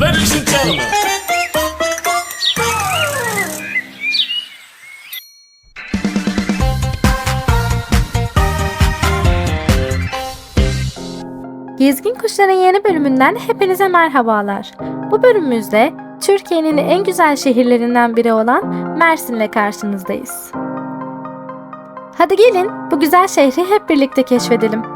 Ladies and gentlemen. Gezgin Kuşların yeni bölümünden hepinize merhabalar. Bu bölümümüzde Türkiye'nin en güzel şehirlerinden biri olan Mersin'le karşınızdayız. Hadi gelin bu güzel şehri hep birlikte keşfedelim.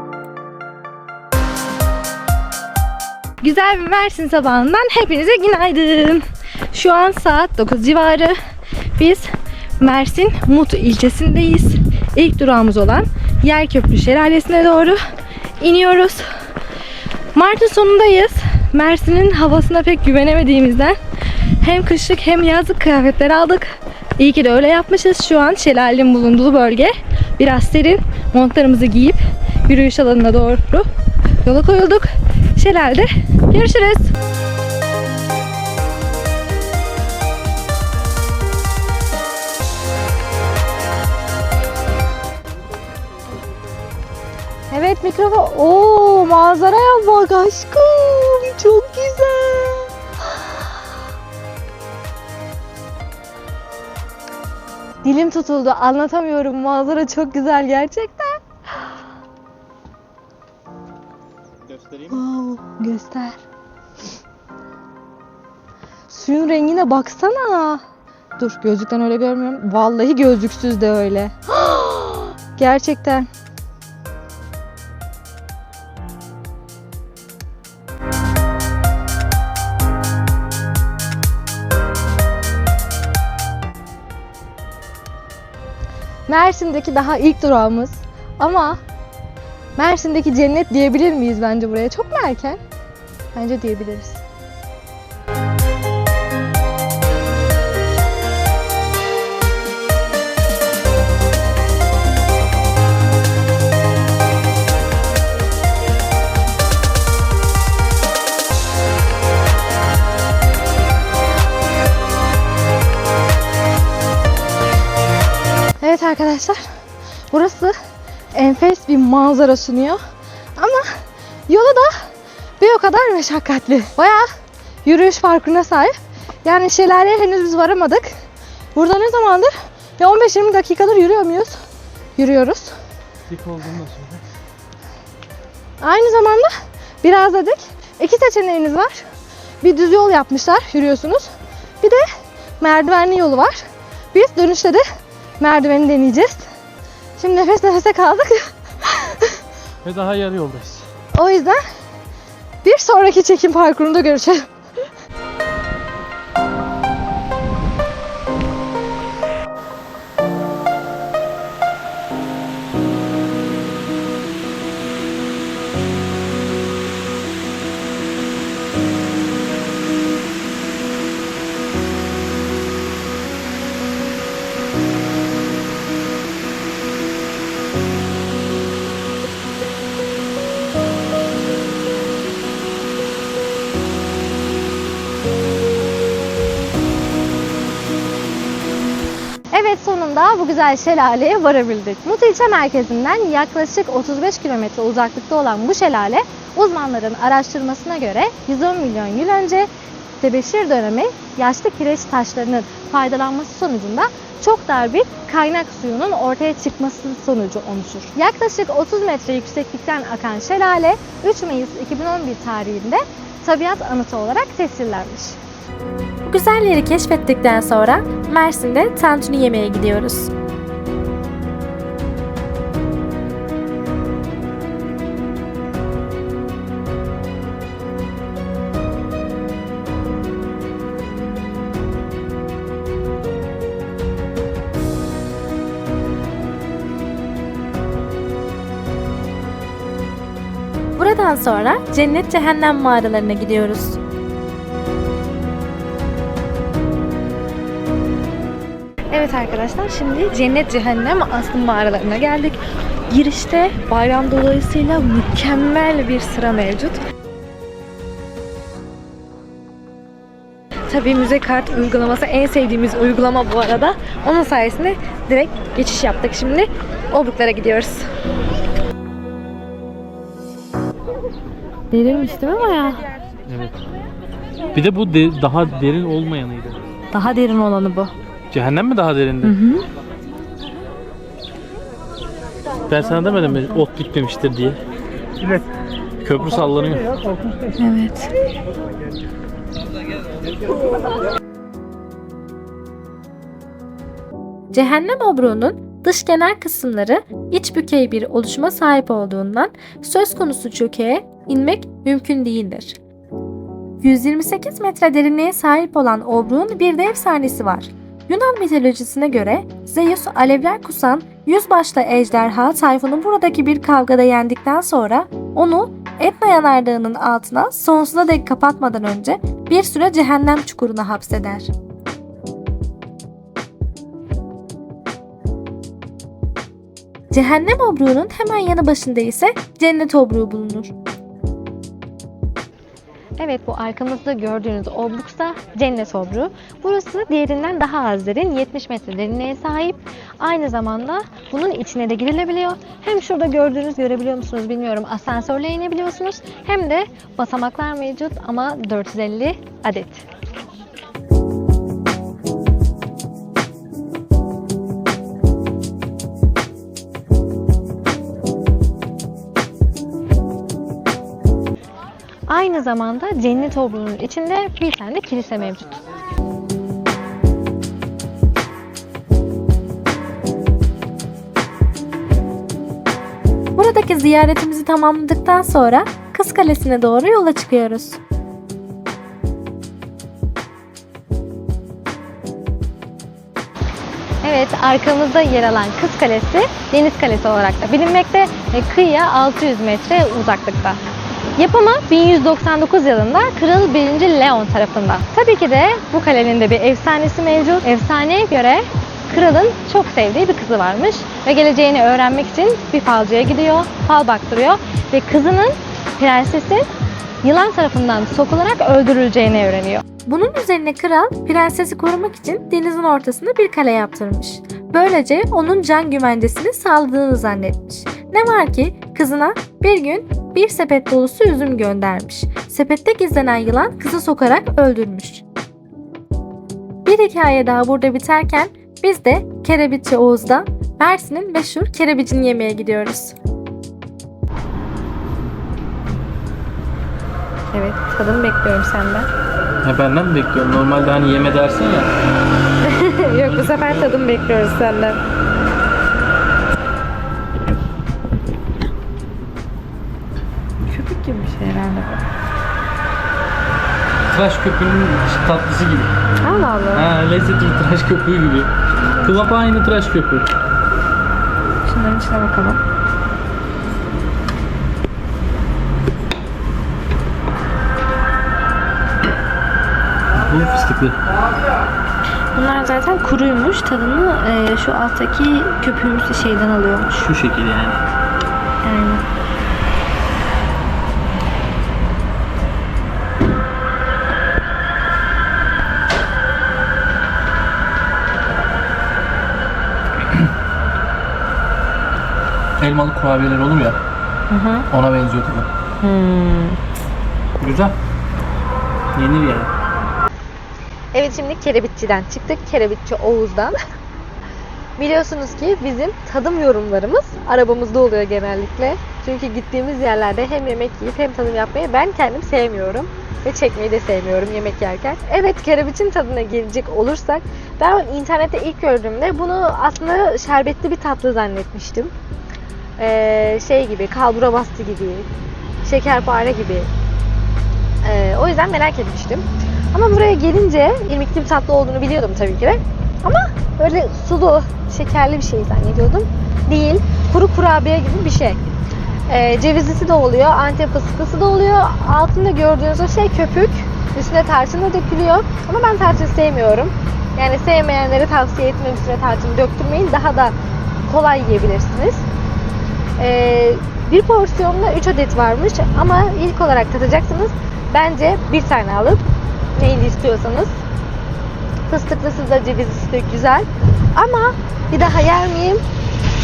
Güzel bir Mersin sabahından hepinize günaydın. Şu an saat 9 civarı. Biz Mersin Mut ilçesindeyiz. İlk durağımız olan Yerköprü Şelalesi'ne doğru iniyoruz. Mart'ın sonundayız. Mersin'in havasına pek güvenemediğimizden hem kışlık hem yazlık kıyafetler aldık. İyi ki de öyle yapmışız. Şu an şelalenin bulunduğu bölge biraz serin. Montlarımızı giyip yürüyüş alanına doğru yola koyulduk. Şelalede görüşürüz. Evet mikrofon. Oo manzaraya bak aşkım. Çok güzel. Dilim tutuldu. Anlatamıyorum. Manzara çok güzel gerçekten. Göstereyim. Wow, göster. Suyun rengine baksana. Dur gözlükten öyle görmüyorum. Vallahi gözlüksüz de öyle. Gerçekten. Mersin'deki daha ilk durağımız. Ama Mersin'deki cennet diyebilir miyiz bence buraya? Çok mu erken? Bence diyebiliriz. Evet arkadaşlar. Burası enfes bir manzara sunuyor. Ama yolu da bir o kadar meşakkatli. Bayağı yürüyüş farkına sahip. Yani şelaleye henüz biz varamadık. Burada ne zamandır? Ya 15-20 dakikadır yürüyor muyuz? Yürüyoruz. Dik olduğunu da söyle. Aynı zamanda biraz dedik. İki seçeneğiniz var. Bir düz yol yapmışlar, yürüyorsunuz. Bir de merdivenli yolu var. Biz dönüşte de merdiveni deneyeceğiz. Şimdi nefes nefese kaldık. Ve daha yarı yoldayız. O yüzden bir sonraki çekim parkurunda görüşelim. Bu güzel şelaleye varabildik. Mut ilçe merkezinden yaklaşık 35 kilometre uzaklıkta olan bu şelale uzmanların araştırmasına göre 110 milyon yıl önce tebeşir dönemi yaşlı kireç taşlarının faydalanması sonucunda çok dar bir kaynak suyunun ortaya çıkması sonucu oluşur. Yaklaşık 30 metre yükseklikten akan şelale 3 Mayıs 2011 tarihinde tabiat anıtı olarak tescillenmiş. Bu güzel keşfettikten sonra Mersin'de tantuni yemeye gidiyoruz. Buradan sonra cennet cehennem mağaralarına gidiyoruz. Evet arkadaşlar şimdi cennet cehennem aslı mağaralarına geldik. Girişte bayram dolayısıyla mükemmel bir sıra mevcut. Tabii müze kart uygulaması en sevdiğimiz uygulama bu arada. Onun sayesinde direkt geçiş yaptık. Şimdi Obruklara gidiyoruz. Derinmiş değil mi bayağı? Evet. Bir de bu de- daha derin olmayanıydı. Daha derin olanı bu. Cehennem mi daha derindi? hı. Ben sana demedim mi ot bitmemiştir diye. Evet. Köprü sallanıyor. Evet. Cehennem obruğunun dış genel kısımları iç bükey bir oluşuma sahip olduğundan söz konusu çökeğe inmek mümkün değildir. 128 metre derinliğe sahip olan obruğun bir de efsanesi var. Yunan mitolojisine göre Zeus alevler kusan yüzbaşlı ejderha Tayfun'u buradaki bir kavgada yendikten sonra onu Etna yanardağının altına sonsuza dek kapatmadan önce bir süre cehennem çukuruna hapseder. Cehennem obruğunun hemen yanı başında ise cennet obruğu bulunur. Evet bu arkamızda gördüğünüz obruksa cennet obruğu. Burası diğerinden daha az derin 70 metre derinliğe sahip. Aynı zamanda bunun içine de girilebiliyor. Hem şurada gördüğünüz görebiliyor musunuz bilmiyorum asansörle inebiliyorsunuz. Hem de basamaklar mevcut ama 450 adet. Aynı zamanda cennet obruğunun içinde bir tane de kilise mevcut. Buradaki ziyaretimizi tamamladıktan sonra Kız Kalesi'ne doğru yola çıkıyoruz. Evet, arkamızda yer alan Kız Kalesi, Deniz Kalesi olarak da bilinmekte ve kıyıya 600 metre uzaklıkta. Yapımı 1199 yılında Kral 1. Leon tarafından. Tabii ki de bu kalenin de bir efsanesi mevcut. Efsaneye göre kralın çok sevdiği bir kızı varmış ve geleceğini öğrenmek için bir falcıya gidiyor, fal baktırıyor ve kızının prensesi yılan tarafından sokularak öldürüleceğini öğreniyor. Bunun üzerine kral prensesi korumak için denizin ortasına bir kale yaptırmış. Böylece onun can güvencesini sağladığını zannetmiş. Ne var ki kızına bir gün bir sepet dolusu üzüm göndermiş. Sepette gizlenen yılan kızı sokarak öldürmüş. Bir hikaye daha burada biterken biz de Kerebitçi Oğuz'da Mersin'in meşhur kerebicini yemeye gidiyoruz. Evet, tadını bekliyorum senden. Ha benden mi bekliyorum? Normalde hani yeme dersin ya. Yok bu sefer tadım bekliyoruz senden. Köpük gibi bir şey herhalde bu. Tıraş köpüğünün tatlısı gibi. Allah Allah. Ha lezzetli bir tıraş köpüğü gibi. Kıvap aynı tıraş köpüğü. Şunların içine bakalım. Bu fıstıklı. Bunlar zaten kuruymuş. Tadını e, şu alttaki köpüğümüz şeyden alıyormuş. Şu şekil yani. Yani. Elmalı kurabiyeler olur ya. Hı hı. Ona benziyor tadı. Hmm. Güzel. Yenir yani. Evet şimdi Kerebitçi'den çıktık. Kerebitçi Oğuz'dan. Biliyorsunuz ki bizim tadım yorumlarımız arabamızda oluyor genellikle. Çünkü gittiğimiz yerlerde hem yemek yiyip hem tadım yapmayı ben kendim sevmiyorum. Ve çekmeyi de sevmiyorum yemek yerken. Evet kerebiçin tadına gelecek olursak ben internette ilk gördüğümde bunu aslında şerbetli bir tatlı zannetmiştim. Ee, şey gibi kalbura bastı gibi, şekerpare gibi. Ee, o yüzden merak etmiştim. Ama buraya gelince irmikli tatlı olduğunu biliyordum tabii ki de. Ama böyle sulu, şekerli bir şey zannediyordum. Değil. Kuru kurabiye gibi bir şey. Ee, cevizlisi de oluyor, antep fıstıklısı da oluyor. Altında gördüğünüz o şey köpük. Üstüne tarçın da dökülüyor. Ama ben tarçın sevmiyorum. Yani sevmeyenlere tavsiye etmem üstüne tarçın döktürmeyin. Daha da kolay yiyebilirsiniz. Ee, bir porsiyonda 3 adet varmış ama ilk olarak tadacaksınız. Bence bir tane alıp neyini istiyorsanız fıstıklısı da cevizlisi de güzel. Ama bir daha yer miyim?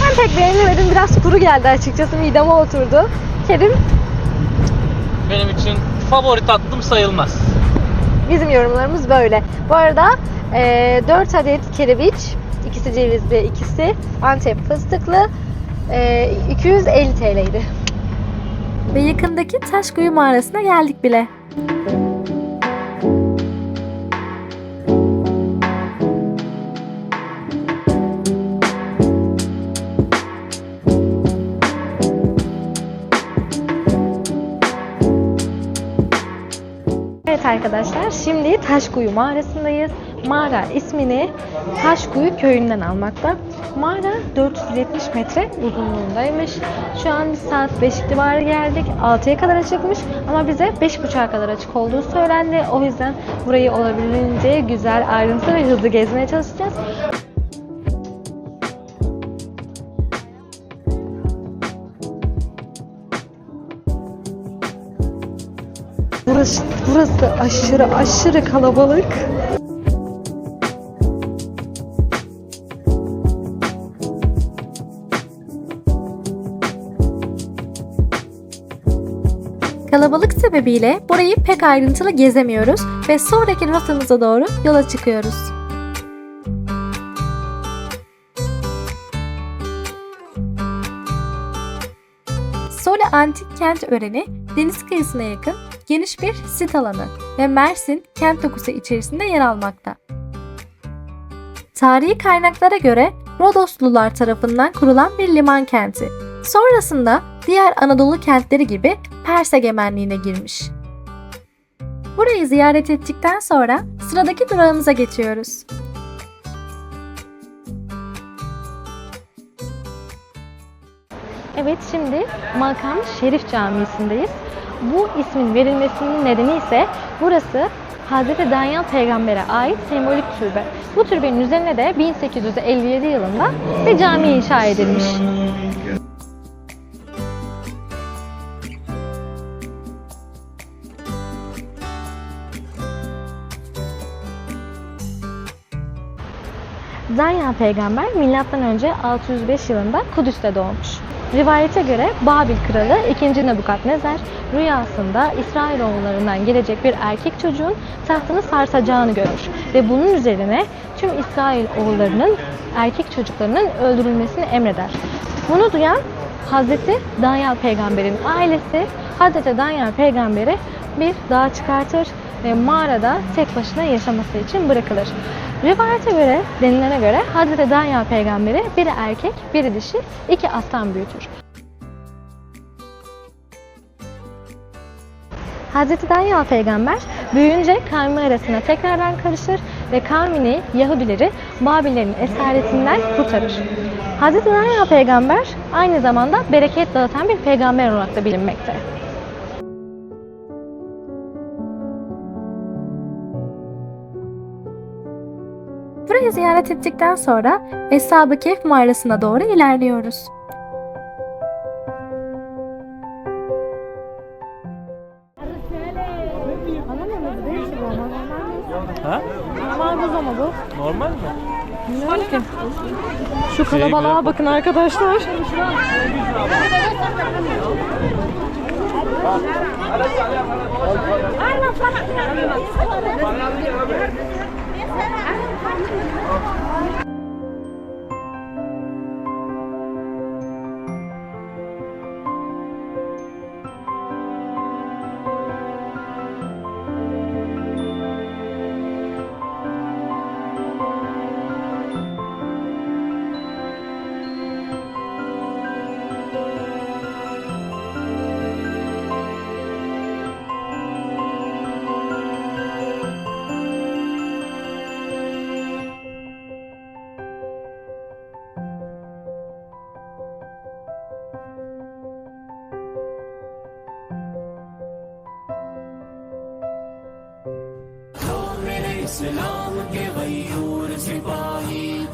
Ben pek beğenemedim. Biraz kuru geldi açıkçası. Mideme oturdu. Kerim Benim için favori tatlım sayılmaz. Bizim yorumlarımız böyle. Bu arada e, 4 adet kereviç, ikisi cevizli, ikisi Antep fıstıklı, e, 250 TL'ydi. Ve yakındaki Taşkuyu mağarasına geldik bile. Arkadaşlar şimdi Taşkuyu mağarasındayız. Mağara ismini Taşkuyu köyünden almakta. Mağara 470 metre uzunluğundaymış. Şu an saat 5 civarı geldik. 6'ya kadar açıkmış ama bize 5.30'a kadar açık olduğu söylendi. O yüzden burayı olabildiğince güzel, ayrıntılı ve hızlı gezmeye çalışacağız. Burası, burası aşırı aşırı kalabalık. Kalabalık sebebiyle burayı pek ayrıntılı gezemiyoruz ve sonraki rotamıza doğru yola çıkıyoruz. Sole Antik Kent Öreni deniz kıyısına yakın geniş bir sit alanı ve Mersin kent dokusu içerisinde yer almakta. Tarihi kaynaklara göre Rodoslular tarafından kurulan bir liman kenti. Sonrasında diğer Anadolu kentleri gibi Pers egemenliğine girmiş. Burayı ziyaret ettikten sonra sıradaki durağımıza geçiyoruz. Evet şimdi Makam Şerif Camisi'ndeyiz. Bu ismin verilmesinin nedeni ise burası Hz. Danyal Peygamber'e ait sembolik türbe. Bu türbenin üzerine de 1857 yılında bir cami inşa edilmiş. Danyal peygamber M.Ö. 605 yılında Kudüs'te doğmuş. Rivayete göre Babil kralı 2. Nebukadnezar rüyasında İsrailoğullarından gelecek bir erkek çocuğun tahtını sarsacağını görür ve bunun üzerine tüm İsrailoğullarının erkek çocuklarının öldürülmesini emreder. Bunu duyan Hazreti Danyal peygamberin ailesi Hazreti Danyal peygamberi bir dağa çıkartır ve mağarada tek başına yaşaması için bırakılır. Rivayete göre, denilene göre Hazreti Danyal peygamberi biri erkek, biri dişi, iki aslan büyütür. Hazreti Danyal peygamber büyüyünce kavmi arasına tekrardan karışır ve kavmini, Yahudileri Babillerin esaretinden kurtarır. Hazreti Danyal peygamber aynı zamanda bereket dağıtan bir peygamber olarak da bilinmekte. Burayı ziyaret ettikten sonra Eshab-ı Kehf mağarasına doğru ilerliyoruz. Normal mi? Bilmiyorum ki. Şu kalabalığa bakın arkadaşlar.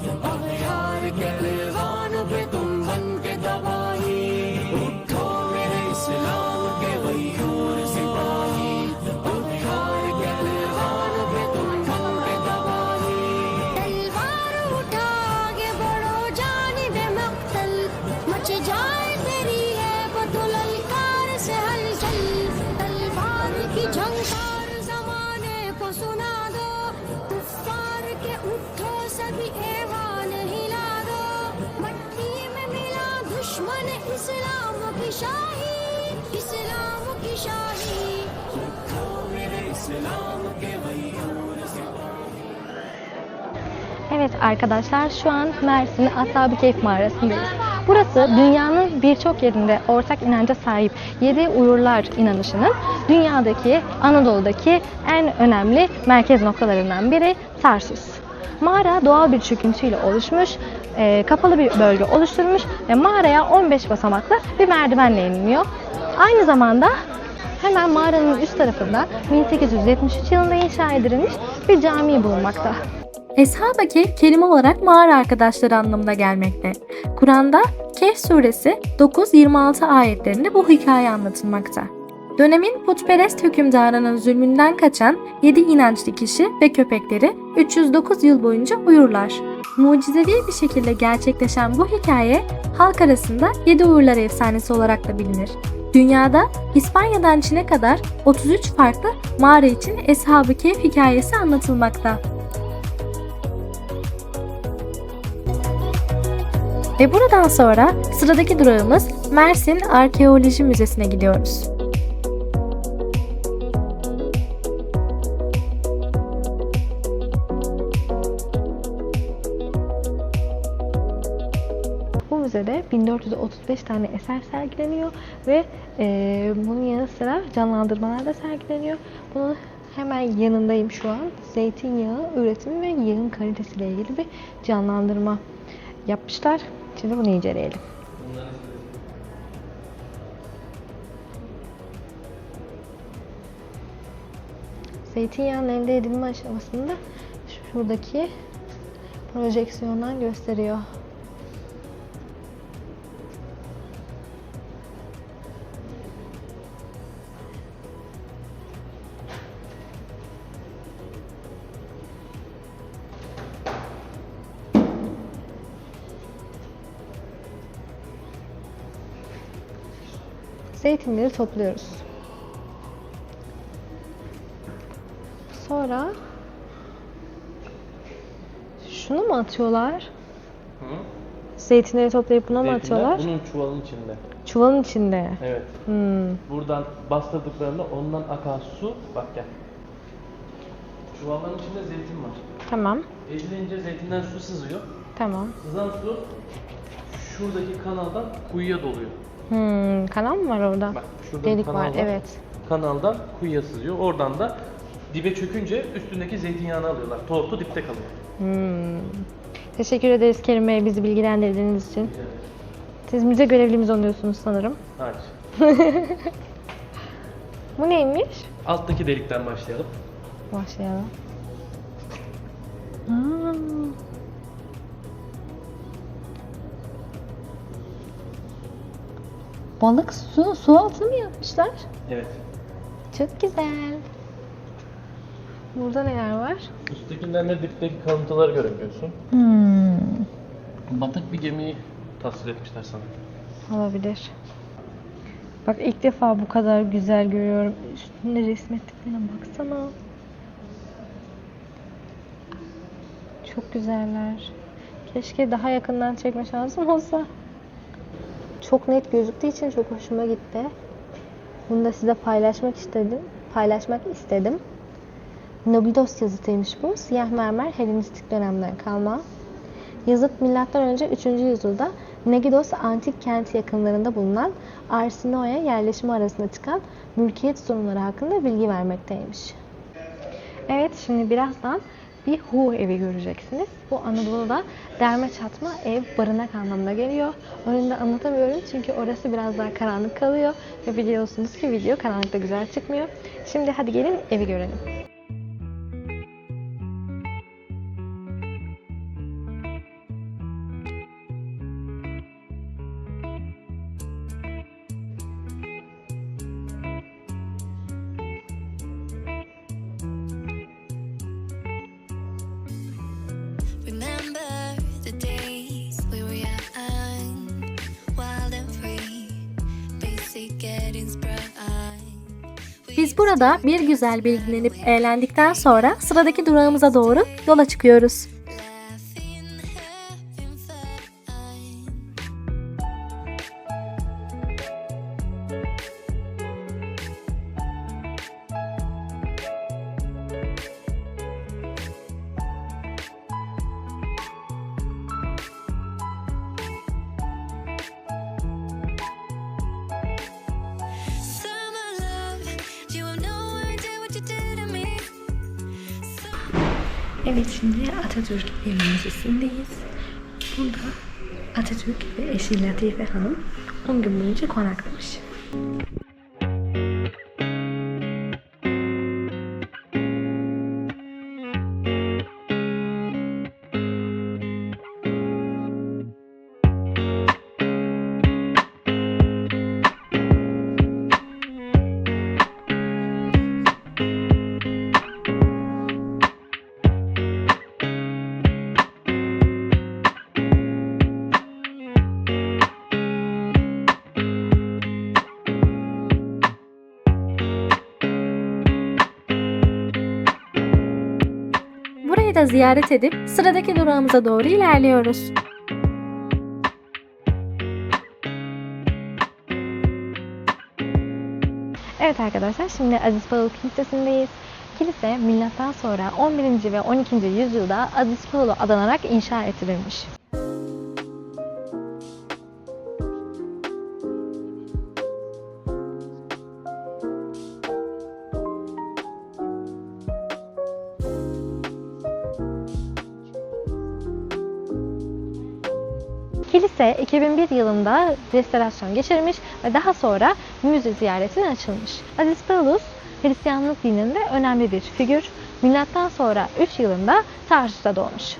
तलवार की शाही इस्लाम की शाही Evet arkadaşlar şu an Mersin Ashab-ı Keyf mağarasındayız. Burası dünyanın birçok yerinde ortak inanca sahip 7 uyurlar inanışının dünyadaki Anadolu'daki en önemli merkez noktalarından biri Tarsus. Mağara doğal bir çöküntüyle oluşmuş, e, kapalı bir bölge oluşturmuş ve mağaraya 15 basamaklı bir merdivenle iniliyor. Aynı zamanda hemen mağaranın üst tarafında 1873 yılında inşa edilmiş bir cami bulunmakta. Eshab-ı Kehf kelime olarak mağara arkadaşları anlamına gelmekte. Kur'an'da Kehf suresi 9-26 ayetlerinde bu hikaye anlatılmakta. Dönemin putperest hükümdarının zulmünden kaçan 7 inançlı kişi ve köpekleri 309 yıl boyunca uyurlar. Mucizevi bir şekilde gerçekleşen bu hikaye halk arasında 7 uyurlar efsanesi olarak da bilinir. Dünyada İspanya'dan Çin'e kadar 33 farklı mağara için Eshab-ı Kehf hikayesi anlatılmakta. Ve buradan sonra sıradaki durağımız Mersin Arkeoloji Müzesi'ne gidiyoruz. 30-35 tane eser sergileniyor ve e, bunun yanı sıra canlandırmalar da sergileniyor. Bunun hemen yanındayım şu an. Zeytinyağı üretimi ve yağın kalitesiyle ilgili bir canlandırma yapmışlar. Şimdi bunu inceleyelim. Zeytinyağının elde edilme aşamasında şuradaki projeksiyondan gösteriyor. Zeytinleri topluyoruz. Sonra şunu mu atıyorlar? Hı? Zeytinleri toplayıp buna mı Zeytinler atıyorlar? Bunun çuvalın içinde. Çuvalın içinde. Evet. Hmm. Buradan bastırdıklarında ondan akan su, bak gel. Çuvalların içinde zeytin var. Tamam. Ezilince zeytinden su sızıyor. Tamam. Sızan su şuradaki kanaldan kuyuya doluyor. Hmm. Kanal mı var orada? Bak şurada Delik kanal var. var. Evet. Kanaldan kuyuya sızıyor. Oradan da dibe çökünce üstündeki zeytinyağını alıyorlar. Tortu dipte kalıyor. Hmm. Teşekkür ederiz Kerim Bey bizi bilgilendirdiğiniz için. Siz müze görevlimiz oluyorsunuz sanırım. Hayır. Bu neymiş? Alttaki delikten başlayalım. Başlayalım. Aa. Balık su, su altını mı yapmışlar? Evet. Çok güzel. Burada neler var? Üsttekinden de dipteki kalıntıları görebiliyorsun. Hmm. Batık bir gemiyi tasvir etmişler sana. Olabilir. Bak ilk defa bu kadar güzel görüyorum. Üstünde resmettiklerine baksana. Çok güzeller. Keşke daha yakından çekme şansım olsa. Çok net gözüktüğü için çok hoşuma gitti. Bunu da size paylaşmak istedim. Paylaşmak istedim. Nobidos yazıtıymış bu. Siyah mermer Helenistik dönemden kalma. Yazıt milattan önce 3. yüzyılda Negidos antik kenti yakınlarında bulunan Arsinoe yerleşimi arasında çıkan mülkiyet sorunları hakkında bilgi vermekteymiş. Evet şimdi birazdan bir Hu evi göreceksiniz. Bu Anadolu'da derme çatma ev barınak anlamına geliyor. Önünde anlatamıyorum çünkü orası biraz daha karanlık kalıyor. Ve biliyorsunuz ki video karanlıkta güzel çıkmıyor. Şimdi hadi gelin evi görelim. Biz burada bir güzel bilgilenip eğlendikten sonra sıradaki durağımıza doğru yola çıkıyoruz. Evet şimdi Atatürk Ev Müzesi'ndeyiz. Burada Atatürk ve eşi Latife Hanım 10 gün boyunca konaklamış. Burayı da ziyaret edip sıradaki durağımıza doğru ilerliyoruz. Evet arkadaşlar şimdi Aziz Paul Kilisesi'ndeyiz. Kilise milattan sonra 11. ve 12. yüzyılda Aziz Paul'u adanarak inşa edilmiş. 2001 yılında restorasyon geçirmiş ve daha sonra müze ziyaretine açılmış. Aziz Paulus Hristiyanlık dininde önemli bir figür. Milattan sonra 3 yılında Tarsus'ta doğmuş.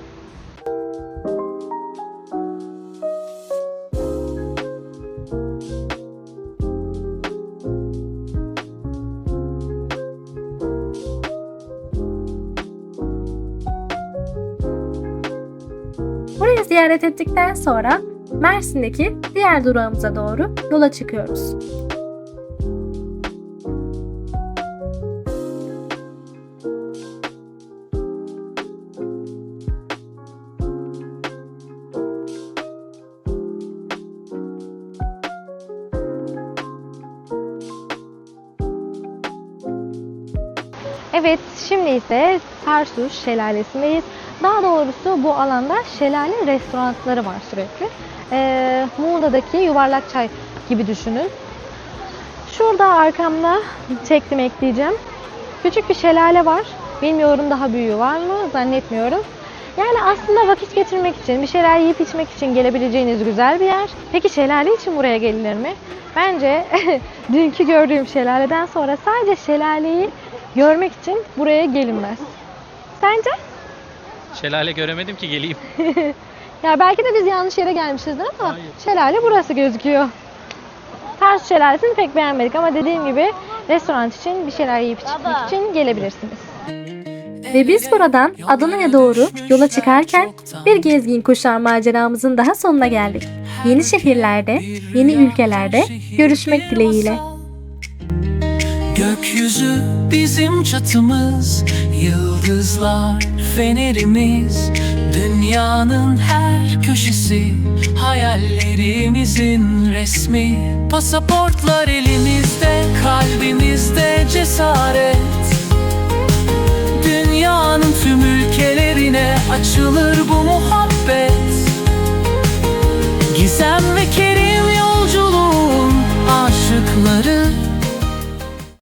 Ziyaret ettikten sonra Mersin'deki diğer durağımıza doğru yola çıkıyoruz. Evet, şimdi ise Tarsus Şelalesi'ndeyiz. Daha doğrusu bu alanda şelale restoranları var sürekli. Ee, Muğla'daki yuvarlak çay gibi düşünün. Şurada arkamda çektim ekleyeceğim. Küçük bir şelale var. Bilmiyorum daha büyüğü var mı? Zannetmiyorum. Yani aslında vakit geçirmek için, bir şeyler yiyip içmek için gelebileceğiniz güzel bir yer. Peki şelale için buraya gelinir mi? Bence dünkü gördüğüm şelaleden sonra sadece şelaleyi görmek için buraya gelinmez. Sence? Şelale göremedim ki geleyim. Ya belki de biz yanlış yere gelmişizdir ama Hayır. şelale burası gözüküyor. Tarsus şelalesini pek beğenmedik ama dediğim gibi restoran için bir şeyler yiyip içmek için gelebilirsiniz. Ve biz buradan Adana'ya doğru yola çıkarken bir gezgin kuşlar maceramızın daha sonuna geldik. Yeni şehirlerde, yeni ülkelerde görüşmek dileğiyle. Gökyüzü bizim çatımız, yıldızlar fenerimiz Dünyanın her köşesi Hayallerimizin resmi. Pasaportlar elimizde Kalbimizde cesaret. Dünyanın tüm ülkelerine açılır bu muhabbet. Gizem ve kerim yolculuğun aşıkları